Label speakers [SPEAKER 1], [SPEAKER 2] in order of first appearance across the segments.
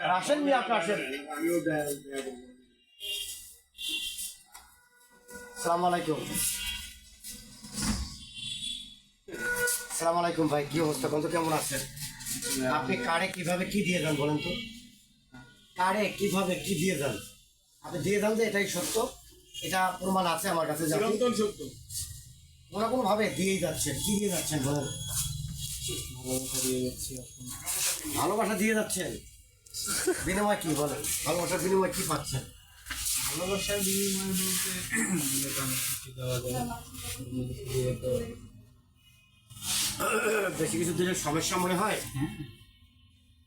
[SPEAKER 1] আসেন মিয়া আপনি আসেন সালাম আলাইকুম সালাম আলাইকুম ভাই কি অবস্থা? কত কেমন আছেন? আপনি কারে কীভাবে কি দিয়ে যান বলেন তো? কারে কীভাবে কি দিয়ে যান? আপনি দিয়ে যান যে এটাই সত্য এটা প্রমাণ আছে আমার কাছে
[SPEAKER 2] সত্য
[SPEAKER 1] কোনো কোনো ভাবে দিয়েই যাচ্ছেন কি দিয়ে যাচ্ছেন বলেন?
[SPEAKER 2] ভালোবাসা দিয়ে যাচ্ছি
[SPEAKER 1] ভালোবাসা দিয়ে যাচ্ছেন? বিনিময় কি বলেন? ভালোবাসার বিনিময় কি পাচ্ছেন?
[SPEAKER 2] ভালোবাসার বিনিময় বলতে কিছু দেওয়া যায়
[SPEAKER 1] বেশি কিছু দিলে সমস্যা মনে হয়?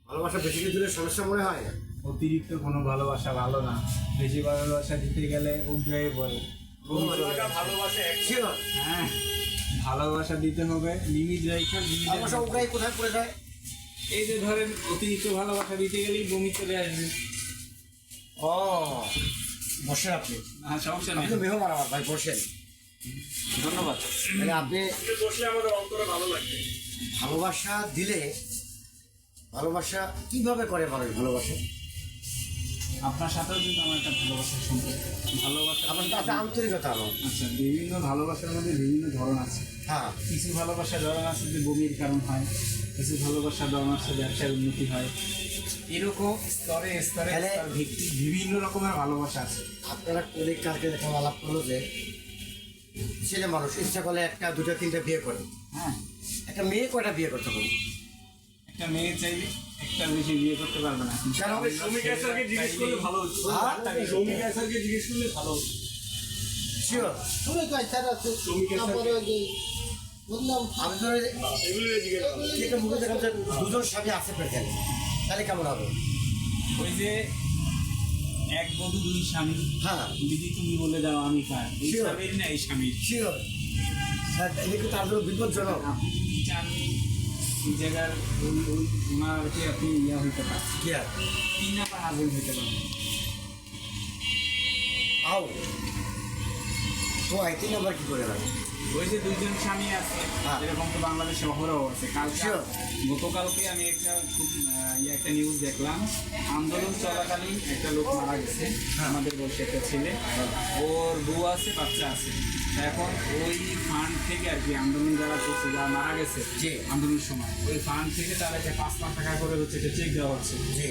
[SPEAKER 1] ভালোবাসা বেশি কিছু দিলে সমস্যা মনে হয়?
[SPEAKER 2] অতিরিক্ত কোনো ভালোবাসা ভালো না। বেশি ভালোবাসা দিতে গেলে উগ্রায়ে পড়ে। হ্যাঁ ভালোবাসা দিতে হবে লিমিট রেখে
[SPEAKER 1] ভালোবাসা উগ্রাই কোথায় পড়ে যায়?
[SPEAKER 2] এই যে ধরেন অতিরিক্ত ভালোবাসা দিতে গেলেই বমি চলে আসবে।
[SPEAKER 1] ও বসেন আপনি।
[SPEAKER 2] হ্যাঁ সমস্যা নেই।
[SPEAKER 1] আপনি মেহমান আমার ভাই বসেন।
[SPEAKER 2] ধন্যবাদ।
[SPEAKER 1] মানে আপনি
[SPEAKER 2] বসলে আমাদের অন্তরে ভালো লাগবে।
[SPEAKER 1] ভালোবাসা দিলে ভালোবাসা কীভাবে করে মানুষ ভালোবাসা?
[SPEAKER 2] আপনার সাথেও কিন্তু আমার একটা ভালোবাসার সম্পর্ক। ভালোবাসা
[SPEAKER 1] আপনার কাছে আন্তরিকতা আনো
[SPEAKER 2] আচ্ছা বিভিন্ন ভালোবাসার মধ্যে বিভিন্ন ধরন আছে।
[SPEAKER 1] হ্যাঁ।
[SPEAKER 2] কিছু ভালোবাসার ধরন আছে যে বমির কারণ হয় কিছু ভালোবাসার ধরন আছে ব্যবসার উন্নতি হয়। এরকম স্তরে স্তরে ভিত্তিক বিভিন্ন রকমের ভালোবাসা আছে।
[SPEAKER 1] আপনারা কলিগ কালকে দেখা আলাপ করল যে ছেলে মানুষ ইচ্ছা করলে একটা দুটা তিনটা বিয়ে করে।
[SPEAKER 2] হ্যাঁ।
[SPEAKER 1] একটা মেয়ে কয়টা বিয়ে করতে পারে
[SPEAKER 2] একটা মেয়ে চাইলে একটা বেশি বিয়ে করতে পারবে না।
[SPEAKER 1] কারণ
[SPEAKER 2] স্যারকে জিজ্ঞেস করলে ভালো হতো।
[SPEAKER 1] হ্যাঁ?
[SPEAKER 2] শ্রমিকের স্যারকে জিজ্ঞেস করলে ভালো হতো।
[SPEAKER 1] শিওর
[SPEAKER 3] শুনে তো আছে।
[SPEAKER 1] দুজন স্বামী আছে প্রেজেন্ট তাহলে কেমন হবে?
[SPEAKER 2] ওই যে এক বধূ দুই স্বামী।
[SPEAKER 1] হ্যাঁ।
[SPEAKER 2] দিদি তুমি বলে দাও আমি কার। এই স্বামীর না এই স্বামীর?
[SPEAKER 1] শিওর স্যার এটা কি তার জন্য বিপজ্জনক?
[SPEAKER 2] আপনি যদি চান এই জায়গার ওই ওই ওনার আপনি ইয়া হইতে পারেন।
[SPEAKER 1] কি? আর
[SPEAKER 2] তিন নাম্বার হাজবেন্ড হইতে পারেন।
[SPEAKER 1] আও। তো আই তিন নাম্বার কি করে লাগে
[SPEAKER 2] ওই যে দুইজন স্বামী আছে
[SPEAKER 1] হ্যাঁ।
[SPEAKER 2] এরকম তো বাংলাদেশে অহরহ আছে। কালকে গতকালকে আমি একটা খুব ইয়ে একটা নিউজ দেখলাম। আন্দোলন চলাকালীন একটা লোক মারা গেছে
[SPEAKER 1] হ্যাঁ।
[SPEAKER 2] আমাদের বয়সে একটা ছেলে। ওর বউ আছে বাচ্চা আছে। এখন ওই ফান্ড থেকে আর কি আন্দোলন যারা করছে যারা মারা গেছে
[SPEAKER 1] জি।
[SPEAKER 2] আন্দোলনের সময় ওই ফান্ড থেকে তারা যে পাঁচ লাখ টাকা করে হচ্ছে একটা চেক দেওয়া হচ্ছে।
[SPEAKER 1] জি।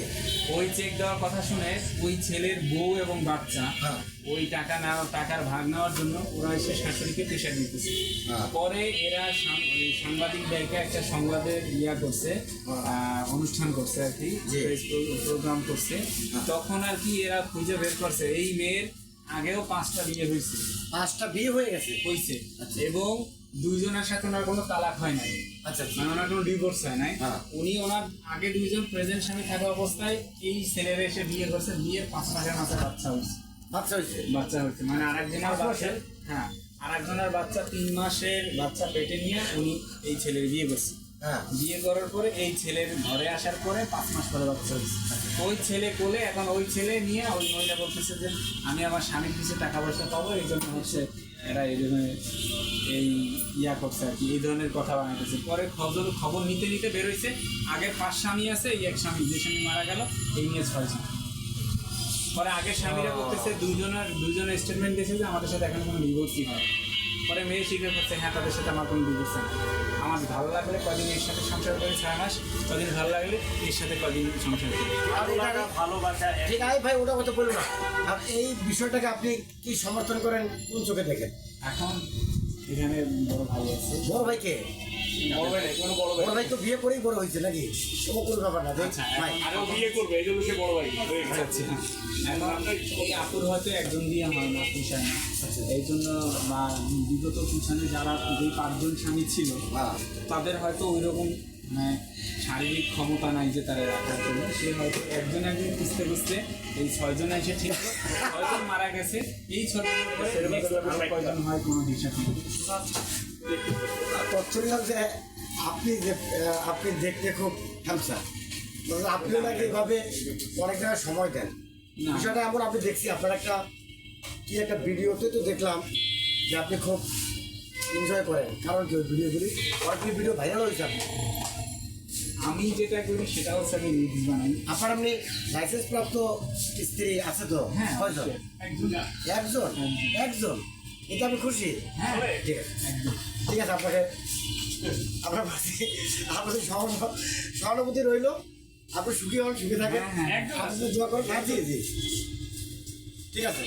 [SPEAKER 2] ওই চেক দেওয়ার কথা শুনে ওই ছেলের বউ এবং বাচ্চা
[SPEAKER 1] হ্যাঁ।
[SPEAKER 2] ওই টাকা নেওয়া টাকার ভাগ নেওয়ার জন্য ওরা এসে শাশুড়িকে প্রেশার দিতেছে।
[SPEAKER 1] হ্যাঁ।
[SPEAKER 2] পরে এরা সাং- ওই সাংবাদিক ব্যাংকে একটা সংবাদের ইয়া করছে অনুষ্ঠান করছে আর কি প্রোগ্রাম করছে। তখন আর কি এরা খুঁজে বের করছে। এই মেয়ের আগেও পাঁচটা বিয়ে হয়েছে।
[SPEAKER 1] পাঁচটা বিয়ে হয়ে গেছে?
[SPEAKER 2] হয়েছে।
[SPEAKER 1] আচ্ছা।
[SPEAKER 2] এবং দুইজনের সাথে ওনার কোনো তালাক হয় নাই।
[SPEAKER 1] আচ্ছা
[SPEAKER 2] মানে ওনার কোনো ডিভোর্স হয় নাই।
[SPEAKER 1] হ্যাঁ।
[SPEAKER 2] উনি ওনার আগে দুইজন প্রেজেন্ট স্বামী থাকা অবস্থায় এই ছেলের এসে বিয়ে করছে। বিয়ের পাঁচ মাসের মাসে বাচ্চা হয়েছে।
[SPEAKER 1] বাচ্চা হয়েছে?
[SPEAKER 2] বাচ্চা হচ্ছে মানে আরেকজনের বাচ্চা
[SPEAKER 1] মাসের?
[SPEAKER 2] হ্যাঁ আরেকজনের বাচ্চা তিন মাসের বাচ্চা পেটে নিয়ে উনি এই ছেলের বিয়ে করছে।
[SPEAKER 1] হ্যাঁ।
[SPEAKER 2] বিয়ে করার পরে এই ছেলের ঘরে আসার পরে পাঁচ মাস পরে বাচ্চা হয়েছে। ওই ছেলে কোলে এখন ওই ছেলে নিয়ে ওই মহিলা বলতেছে যে আমি আমার স্বামীর কিছু টাকা পয়সা পাবো এই জন্য হচ্ছে এরা এই জন্য এই ইয়া করছে আর কি এই ধরনের কথা বানাইতেছে। পরে খবর খবর নিতে নিতে বেরোইছে আগে পাঁচ স্বামী আছে এই এক স্বামী যে স্বামী মারা গেল এই নিয়ে ছয় স্বামী পরে আগের স্বামীরা করতেছে দুজনের দুজনের স্টেটমেন্ট দিয়েছে যে আমাদের সাথে এখন কোনো ডিভোর্সই হয় পরে মেয়ে স্বীকার করছে হ্যাঁ তাদের সাথে আমার কোনো ডিভোর্স নেই। আমার ভালো লাগলে কদিন এর সাথে সংসার করি ছয় মাস। কদিন ভালো লাগলে এর সাথে কদিন সংসার করি।
[SPEAKER 1] আর
[SPEAKER 2] ভালোবাসা
[SPEAKER 1] ঠিক আছে ভাই ওটা কথা বলুন না। আর এই বিষয়টাকে আপনি কি সমর্থন করেন? কোন চোখে দেখেন?
[SPEAKER 2] এখন এখানে বড় ভাই আছে।
[SPEAKER 1] বড় ভাই কে?
[SPEAKER 2] বড় ভাই কোনো বড়
[SPEAKER 1] বড় ভাই তো বিয়ে করেই বড় হয়েছে নাকি? ও কোনো ব্যাপার না দেখ
[SPEAKER 2] আচ্ছা,
[SPEAKER 4] বিয়ে করবে এই জন্য সে বড় ভাই।
[SPEAKER 2] আচ্ছা আপুর হয়তো একজন দিয়ে হয় না পুষায় না। এই জন্য বা বিগত পুষানে যারা পাঁচজন স্বামী ছিল তাদের হয়তো ওই রকম মানে শারীরিক ক্ষমতা নাই যে তারা রাখার জন্য। সে হয়তো একজন একজন খুঁজতে খুঁজতে এই ছয়জনে এসে ঠিক ছয়জন মারা গেছে। এই কয়জন হয় কোনো হিসাব নেই।
[SPEAKER 1] তথ্য যে আপনি যে আপনি দেখতে খুব হ্যামসার আপনিও নাকি এভাবে অনেক জায়গায় সময় দেন। বিষয়টা এমন আপনি দেখছি আপনার একটা কি একটা ভিডিওতে তো দেখলাম যে আপনি খুব এনজয় করেন। কারণ কি ওই ভিডিওগুলি অনেকগুলি ভিডিও ভাইরাল হয়েছে আপনি
[SPEAKER 2] আমি যেটা করি সেটা হচ্ছে আমি রিলস বানাই।
[SPEAKER 1] আপনার আপনি লাইসেন্স প্রাপ্ত স্ত্রী আছে তো?
[SPEAKER 2] হ্যাঁ একদম
[SPEAKER 1] একজন। একজন? এটা আমি খুশি।
[SPEAKER 2] হ্যাঁ
[SPEAKER 1] ঠিক আছে
[SPEAKER 2] একদম।
[SPEAKER 1] ঠিক আছে আপনাকে আপনার পাশে আপনাদের সহানু- সহানুভূতি রইল। আপনি সুখী হন সুখী থাকেন।
[SPEAKER 2] হ্যাঁ, হ্যাঁ।
[SPEAKER 1] আপনাদের দোয়া করেন। হ্যাঁ জি জি। ঠিক আছে।